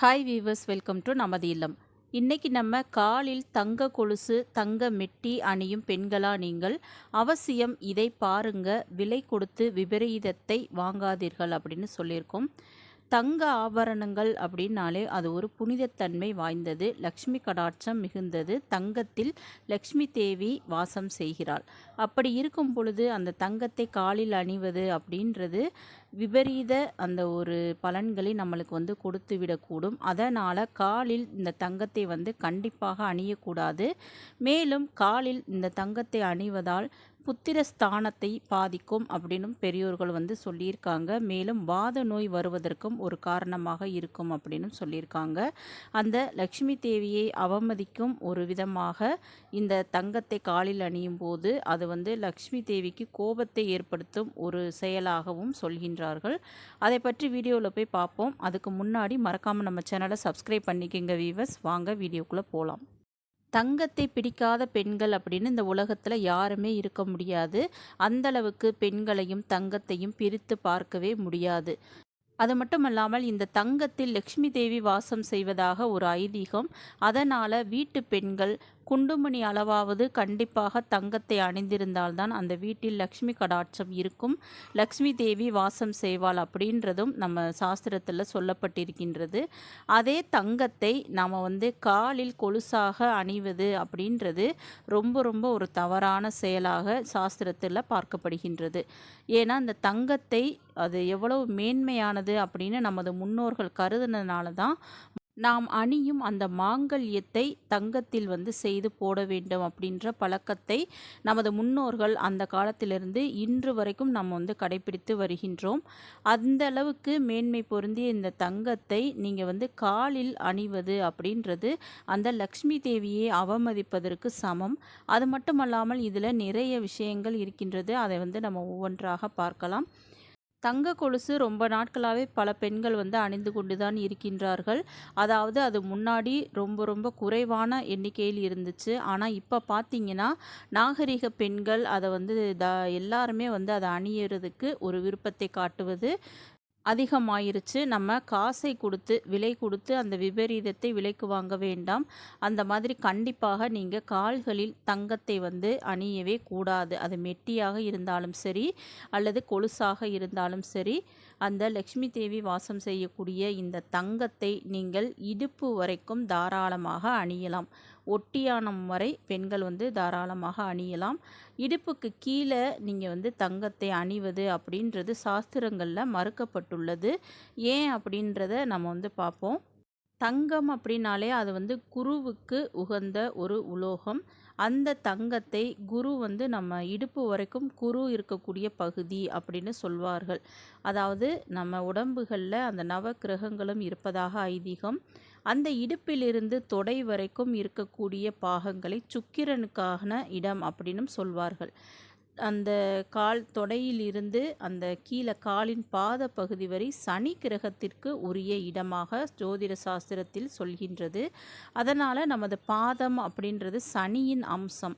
Hi viewers welcome to நமது இல்லம். இன்னைக்கு நம்ம காலில் தங்க கொலுசு தங்க மெட்டி அணியும் பெண்களா நீங்கள் அவசியம் இதை பாருங்க விலை கொடுத்து விபரீதத்தை வாங்காதீர்கள் அப்படின்னு சொல்லியிருக்கோம். தங்க ஆபரணங்கள் அப்படின்னாலே அது ஒரு புனிதத்தன்மை வாய்ந்தது. லக்ஷ்மி கடாட்சம் மிகுந்தது. தங்கத்தில் லக்ஷ்மி தேவி வாசம் செய்கிறாள். அப்படி இருக்கும் பொழுது அந்த தங்கத்தை காலில் அணிவது அப்படின்றது விபரீத அந்த ஒரு பலன்களை நம்மளுக்கு வந்து கொடுத்து விடக்கூடும். அதனால் காலில் இந்த தங்கத்தை வந்து கண்டிப்பாக அணியக்கூடாது. மேலும் காலில் இந்த தங்கத்தை அணிவதால் புத்திர ஸ்தானத்தை பாதிக்கும் அப்படின்னும் பெரியோர்கள் வந்து சொல்லியிருக்காங்க. மேலும் வாத நோய் வருவதற்கும் ஒரு காரணமாக இருக்கும் அப்படின்னு சொல்லியிருக்காங்க. அந்த லக்ஷ்மி தேவியை அவமதிக்கும் ஒரு விதமாக இந்த தங்கத்தை காலில் அணியும் போது அது வந்து லக்ஷ்மி தேவிக்கு கோபத்தை ஏற்படுத்தும் ஒரு செயலாகவும் சொல்கின்றார்கள். அதை பற்றி வீடியோவில் போய் பார்ப்போம். அதுக்கு முன்னாடி மறக்காமல் நம்ம சேனலை சப்ஸ்கிரைப் பண்ணிக்கோங்க வீவர்ஸ் வாங்க வீடியோக்குள்ளே போகலாம் தங்கத்தை பிடிக்காத பெண்கள் அப்படின்னு இந்த உலகத்தில் யாருமே இருக்க முடியாது. அந்தளவுக்கு பெண்களையும் தங்கத்தையும் பிரித்து பார்க்கவே முடியாது. அது மட்டும் இல்லாமல் இந்த தங்கத்தில் லக்ஷ்மி தேவி வாசம் செய்வதாக ஒரு ஐதீகம். அதனால் வீட்டு பெண்கள் குண்டுமணி அளவாவது கண்டிப்பாக தங்கத்தை அணிந்திருந்தால்தான் அந்த வீட்டில் லக்ஷ்மி கடாட்சம் இருக்கும். லக்ஷ்மி தேவி வாசம் செய்வாள் அப்படின்றதும் நம்ம சாஸ்திரத்தில் சொல்லப்பட்டிருக்கின்றது. அதே தங்கத்தை நாம் வந்து காலில் கொலுசாக அணிவது அப்படின்றது ரொம்ப ரொம்ப ஒரு தவறான செயலாக சாஸ்திரத்தில் பார்க்கப்படுகின்றது. ஏன்னா அந்த தங்கத்தை அது எவ்வளவு மேன்மையானது அப்படின்னு நமது முன்னோர்கள் கருதுனதுனால தான் நாம் அணியும் அந்த மாங்கல்யத்தை தங்கத்தில் வந்து செய்து போட வேண்டும் அப்படின்ற பழக்கத்தை நமது முன்னோர்கள் அந்த காலத்திலிருந்து இன்று வரைக்கும் நம்ம வந்து கடைபிடித்து வருகின்றோம். அந்த அளவுக்கு மேன்மை பொருந்திய இந்த தங்கத்தை நீங்கள் வந்து காலில் அணிவது அப்படின்றது அந்த லக்ஷ்மி தேவியை அவமதிப்பதற்கு சமம். அது மட்டுமல்லாமல் இதில் நிறைய விஷயங்கள் இருக்கின்றது. அதை வந்து நம்ம ஒவ்வொன்றாக பார்க்கலாம். தங்க கொலுசு ரொம்ப நாட்களாகவே பல பெண்கள் வந்து அணிந்து கொண்டு தான் இருக்கின்றார்கள். அதாவது அது முன்னாடி ரொம்ப ரொம்ப குறைவான எண்ணிக்கையில் இருந்துச்சு. ஆனால் இப்போ பார்த்தீங்கன்னா நாகரிக பெண்கள் அதை வந்து த எல்லாருமே வந்து அதை அணியறதுக்கு ஒரு விருப்பத்தை காட்டுவது அதிகமாயிருச்சு. நம்ம காசை கொடுத்து விலை கொடுத்து அந்த விபரீதத்தை விலைக்கு வாங்க வேண்டாம். அந்த மாதிரி கண்டிப்பாக நீங்கள் கால்களில் தங்கத்தை வந்து அணியவே கூடாது. அது மெட்டியாக இருந்தாலும் சரி அல்லது கொலுசாக இருந்தாலும் சரி. அந்த லக்ஷ்மி தேவி வாசம் செய்யக்கூடிய இந்த தங்கத்தை நீங்கள் இடுப்பு வரைக்கும் தாராளமாக அணியலாம். ஒட்டியானம் வரை பெண்கள் வந்து தாராளமாக அணியலாம். இடுப்புக்கு கீழே நீங்கள் வந்து தங்கத்தை அணிவது அப்படின்றது சாஸ்திரங்களில் மறுக்கப்பட்டுள்ளது. ஏன் அப்படின்றத நம்ம வந்து பார்ப்போம். தங்கம் அப்படின்னாலே அது வந்து குருவுக்கு உகந்த ஒரு உலோகம். அந்த தங்கத்தை குரு வந்து நம்ம இடுப்பு வரைக்கும் குரு இருக்கக்கூடிய பகுதி அப்படின்னு சொல்வார்கள். அதாவது நம்ம உடம்புகளில் அந்த நவ கிரகங்களும் இருப்பதாக ஐதீகம். அந்த இடுப்பிலிருந்து தொடை வரைக்கும் இருக்கக்கூடிய பாகங்களை சுக்கிரனுக்கான இடம் அப்படின்னும் சொல்வார்கள். அந்த கால் தொடையிலிருந்து அந்த கீழே காலின் பாத பகுதி வரை சனி கிரகத்திற்கு உரிய இடமாக ஜோதிட சாஸ்திரத்தில் சொல்கின்றது. அதனால் நமது பாதம் அப்படின்றது சனியின் அம்சம்.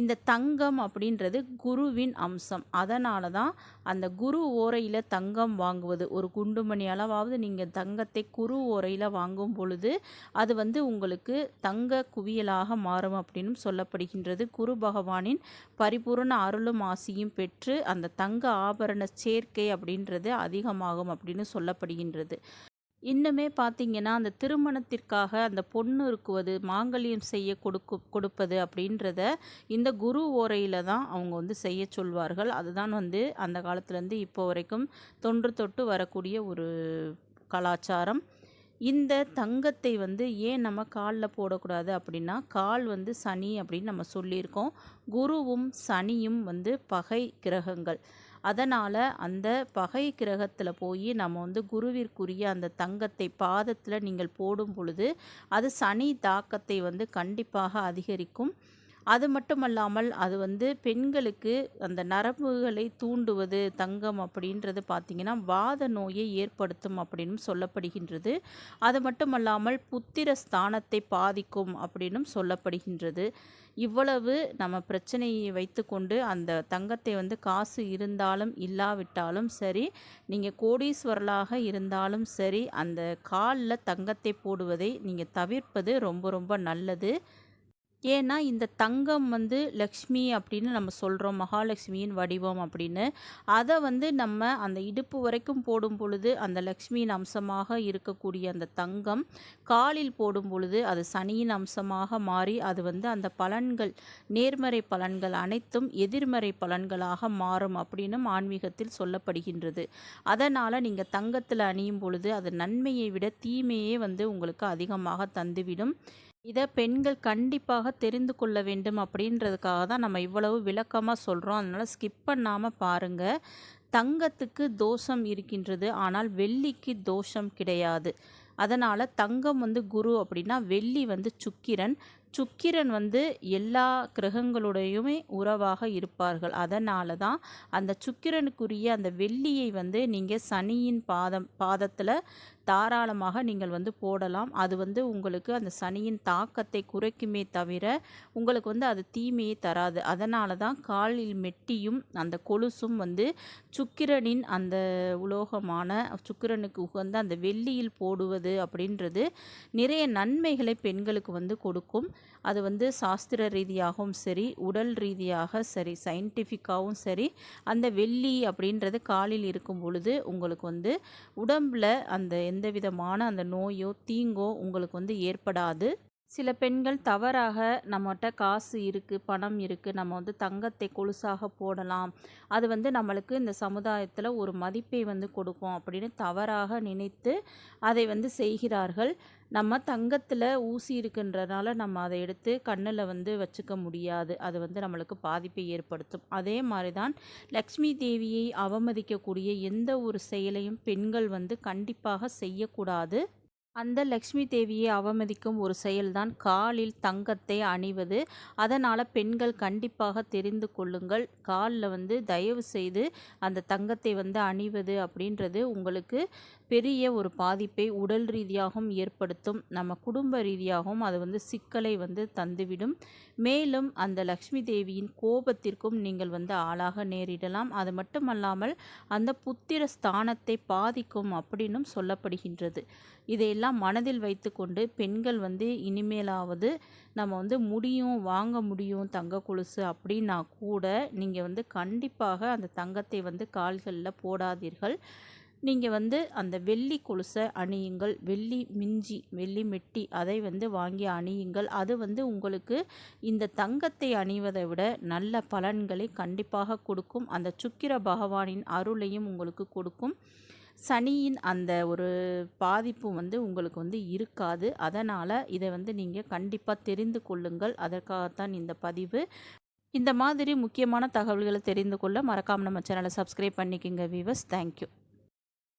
இந்த தங்கம் அப்படின்றது குருவின் அம்சம். அதனால தான் அந்த குரு ஓரையில் தங்கம் வாங்குவது. ஒரு குண்டுமணி அளவாவது நீங்கள் தங்கத்தை குரு ஓரையில் வாங்கும் பொழுது அது வந்து உங்களுக்கு தங்க குவியலாக மாறும் அப்படின்னு சொல்லப்படுகின்றது. குரு பகவானின் பரிபூர்ண அருளும் ஆசியும் பெற்று அந்த தங்க ஆபரண சேர்க்கை அப்படின்றது அதிகமாகும் அப்படின்னு சொல்லப்படுகின்றது. இன்னுமே பார்த்திங்கன்னா அந்த திருமணத்திற்காக அந்த பொண்ணு இருக்குவது மாங்கல்யம் செய்ய கொடுக்கு கொடுப்பது அப்படின்றத இந்த குரு ஓரையில் தான் அவங்க வந்து செய்ய சொல்வார்கள். அதுதான் வந்து அந்த காலத்துலேருந்து இப்போ வரைக்கும் தொன்று தொட்டு வரக்கூடிய ஒரு கலாச்சாரம். இந்த தங்கத்தை வந்து ஏன் நம்ம காலில் போடக்கூடாது அப்படின்னா கால் வந்து சனி அப்படின்னு நம்ம சொல்லியிருக்கோம். குருவும் சனியும் வந்து பகை கிரகங்கள். அதனால் அந்த பகை கிரகத்தில் போய் நம்ம வந்து குருவிற்குரிய அந்த தங்கத்தை பாதத்தில் நீங்கள் போடும் பொழுது அது சனி தாக்கத்தை வந்து கண்டிப்பாக அதிகரிக்கும். அது மட்டுமல்லாமல் அது வந்து பெண்களுக்கு அந்த நரம்புகளை தூண்டுவது தங்கம் அப்படின்றது பார்த்திங்கன்னா வாத நோயை ஏற்படுத்தும் அப்படின்னு சொல்லப்படுகின்றது. அது மட்டுமல்லாமல் புத்திர ஸ்தானத்தை பாதிக்கும் அப்படின்னும் சொல்லப்படுகின்றது. இவ்வளவு நம்ம பிரச்சனையை வைத்துக்கொண்டு அந்த தங்கத்தை வந்து காசு இருந்தாலும் இல்லாவிட்டாலும் சரி நீங்கள் கோடீஸ்வரலாக இருந்தாலும் சரி அந்த காலில் தங்கத்தை போடுவதை நீங்கள் தவிர்ப்பது ரொம்ப ரொம்ப நல்லது. ஏன்னா இந்த தங்கம் வந்து லக்ஷ்மி அப்படின்னு நம்ம சொல்கிறோம் மகாலட்சுமியின் வடிவம் அப்படின்னு. அதை வந்து நம்ம அந்த இடுப்பு வரைக்கும் போடும் பொழுது அந்த லக்ஷ்மியின் அம்சமாக இருக்கக்கூடிய அந்த தங்கம் காலில் போடும் பொழுது அது சனியின் அம்சமாக மாறி அது வந்து அந்த பலன்கள் நேர்மறை பலன்கள் அனைத்தும் எதிர்மறை பலன்களாக மாறும் அப்படின்னு ஆன்மீகத்தில் சொல்லப்படுகின்றது. அதனால் நீங்கள் தங்கத்தில் அணியும் பொழுது அது நன்மையை விட தீமையே வந்து உங்களுக்கு அதிகமாக தந்துவிடும். இதை பெண்கள் கண்டிப்பாக தெரிந்து கொள்ள வேண்டும் அப்படின்றதுக்காக தான் நம்ம இவ்வளவு விளக்கமாக சொல்கிறோம் அதனால் ஸ்கிப் பண்ணாமல் பாருங்கள் தங்கத்துக்கு தோஷம் இருக்கின்றது. ஆனால் வெள்ளிக்கு தோஷம் கிடையாது. அதனால் தங்கம் வந்து குரு அப்படின்னா வெள்ளி வந்து சுக்கிரன். சுக்கிரன் வந்து எல்லா கிரகங்களுடையுமே உறவாக இருப்பார்கள். அதனால தான் அந்த சுக்கிரனுக்குரிய அந்த வெள்ளியை வந்து நீங்கள் சனியின் பாதம் பாதத்தில் தாராளமாக நீங்கள் வந்து போடலாம். அது வந்து உங்களுக்கு அந்த சனியின் தாக்கத்தை குறைக்குமே தவிர உங்களுக்கு வந்து அது தீமையை தராது. அதனால தான் காலில் மெட்டியும் அந்த கொலுசும் வந்து சுக்கிரனின் அந்த உலோகமான சுக்கிரனுக்கு உகந்த அந்த வெள்ளியில் போடுவது அப்படின்றது நிறைய நன்மைகளை பெண்களுக்கு வந்து கொடுக்கும். அது வந்து சாஸ்திர ரீதியாகவும் சரி உடல் ரீதியாக சரி சயின்டிஃபிக்காகவும் சரி அந்த வெள்ளி அப்படின்றது காலில் இருக்கும் பொழுது உங்களுக்கு வந்து உடம்பில் அந்த எந்த விதமான அந்த நோயோ தீங்கோ உங்களுக்கு வந்து ஏற்படாது. சில பெண்கள் தவறாக நம்மகிட்ட காசு இருக்குது பணம் இருக்குது நம்ம வந்து தங்கத்தை கொலுசாக போடலாம். அது வந்து நம்மளுக்கு இந்த சமுதாயத்தில் ஒரு மதிப்பை வந்து கொடுக்கும் அப்படின்னு தவறாக நினைத்து அதை வந்து செய்கிறார்கள். நம்ம தங்கத்தில் ஊசி இருக்குன்றனால நம்ம அதை எடுத்து கண்ணில் வந்து வச்சுக்க முடியாது. அது வந்து நம்மளுக்கு பாதிப்பை ஏற்படுத்தும். அதே மாதிரி தான் லக்ஷ்மி தேவியை அவமதிக்கக்கூடிய எந்த ஒரு செயலையும் பெண்கள் வந்து கண்டிப்பாக செய்யக்கூடாது. அந்த லக்ஷ்மி தேவியை அவமதிக்கும் ஒரு செயல்தான் காலில் தங்கத்தை அணிவது. அதனால் பெண்கள் கண்டிப்பாக தெரிந்து கொள்ளுங்கள். காலில் வந்து தயவு செய்து அந்த தங்கத்தை வந்து அணிவது அப்படின்றது உங்களுக்கு பெரிய ஒரு பாதிப்பை உடல் ரீதியாகவும் ஏற்படுத்தும். நம்ம குடும்ப ரீதியாகவும் அது வந்து சிக்கலை வந்து தந்துவிடும். மேலும் அந்த லக்ஷ்மி தேவியின் கோபத்திற்கும் நீங்கள் வந்து ஆளாக நேரிடலாம். அது மட்டுமல்லாமல் அந்த புத்திர ஸ்தானத்தை பாதிக்கும் அப்படின்னும் சொல்லப்படுகின்றது. இதையெல்லாம் மனதில் வைத்துக்கொண்டு பெண்கள் வந்து இனிமேலாவது நம்ம வந்து முடியும் வாங்க முடியும் தங்க கொலுசு அப்படின்னா கூட நீங்கள் வந்து கண்டிப்பாக அந்த தங்கத்தை வந்து கால்களில் போடாதீர்கள். நீங்கள் வந்து அந்த வெள்ளி கொலுசை அணியுங்கள். வெள்ளி மிஞ்சி வெள்ளி மெட்டி அதை வந்து வாங்கி அணியுங்கள். அது வந்து உங்களுக்கு இந்த தங்கத்தை அணிவதை விட நல்ல பலன்களை கண்டிப்பாக கொடுக்கும். அந்த சுக்கிர பகவானின் அருளையும் உங்களுக்கு கொடுக்கும். சனியின் அந்த ஒரு பாதிப்பு வந்து உங்களுக்கு வந்து இருக்காது. அதனால் இதை வந்து நீங்கள் கண்டிப்பாக தெரிந்து கொள்ளுங்கள். அதற்காகத்தான் இந்த பதிவு. இந்த மாதிரி முக்கியமான தகவல்களை தெரிந்து கொள்ள மறக்காமல் நம்ம சேனலை சப்ஸ்கிரைப் பண்ணிக்கோங்க வீவர்ஸ் தேங்க்யூ